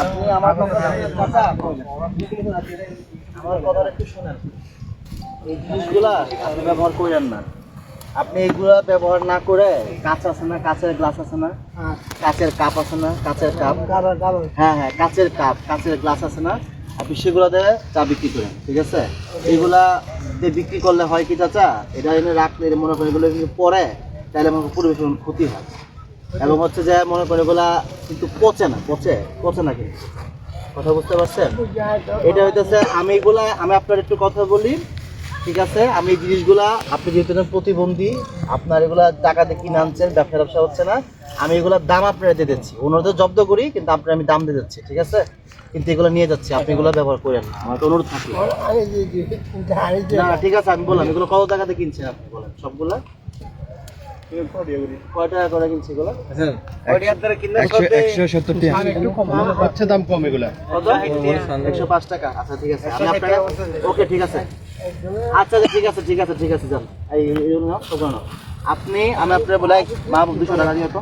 আপনি আমার এই জিনিসগুলা আপনি ব্যবহার করেন না আপনি এগুলা ব্যবহার না করে কাঁচ আছে না কাঁচের গ্লাস আছে না কাঁচের কাপ আছে না কাঁচের কাপ হ্যাঁ হ্যাঁ কাঁচের কাপ কাঁচের গ্লাস আছে না আপনি সেগুলোতে চা বিক্রি করেন ঠিক আছে এগুলা বিক্রি করলে হয় কি চাচা এটা রাখলে মনে করেন এগুলো পরে তাহলে আমার পরিবেশন ক্ষতি হয় এবং হচ্ছে যে মনে করেন এগুলা কিন্তু পচে না পচে পচে না কিন্তু। কথা বুঝতে পারছেন? এটা হইতেছে আমি এগুলা আমি আপনার একটু কথা বলি ঠিক আছে? আমি এই জিনিসগুলা আপনি যেহেতু প্রতিবন্ধী আপনার এগুলা টাকাতে কিনে আনছেন ব্যবসা ব্যবসা হচ্ছে না আমি এগুলোর দাম আপনার দিয়ে দিচ্ছি। ওনাদের জব্দ করি কিন্তু আপনার আমি দাম দিয়ে দিচ্ছি ঠিক আছে? কিন্তু এগুলো নিয়ে যাচ্ছি আপনি এগুলো ব্যবহার করেন না। আমার তো অনুরোধ থাকল। না না, ঠিক আছে আমি বললাম এগুলো কত টাকাতে কিনছেন আপনি বলেন সবগুলা? কয় টাকা করে কিনছে এগুলো? একশো সত্তর টাকা। দাম কম এগুলা। একশো পাঁচ টাকা। আচ্ছা ঠিক আছে। আমি আপনাকে ওকে ঠিক আছে। আচ্ছা আচ্ছা, ঠিক আছে ঠিক আছে ঠিক আছে যান। এই আপনি আমি আপনার বলে মা দুশো টাকা দিয়ে তো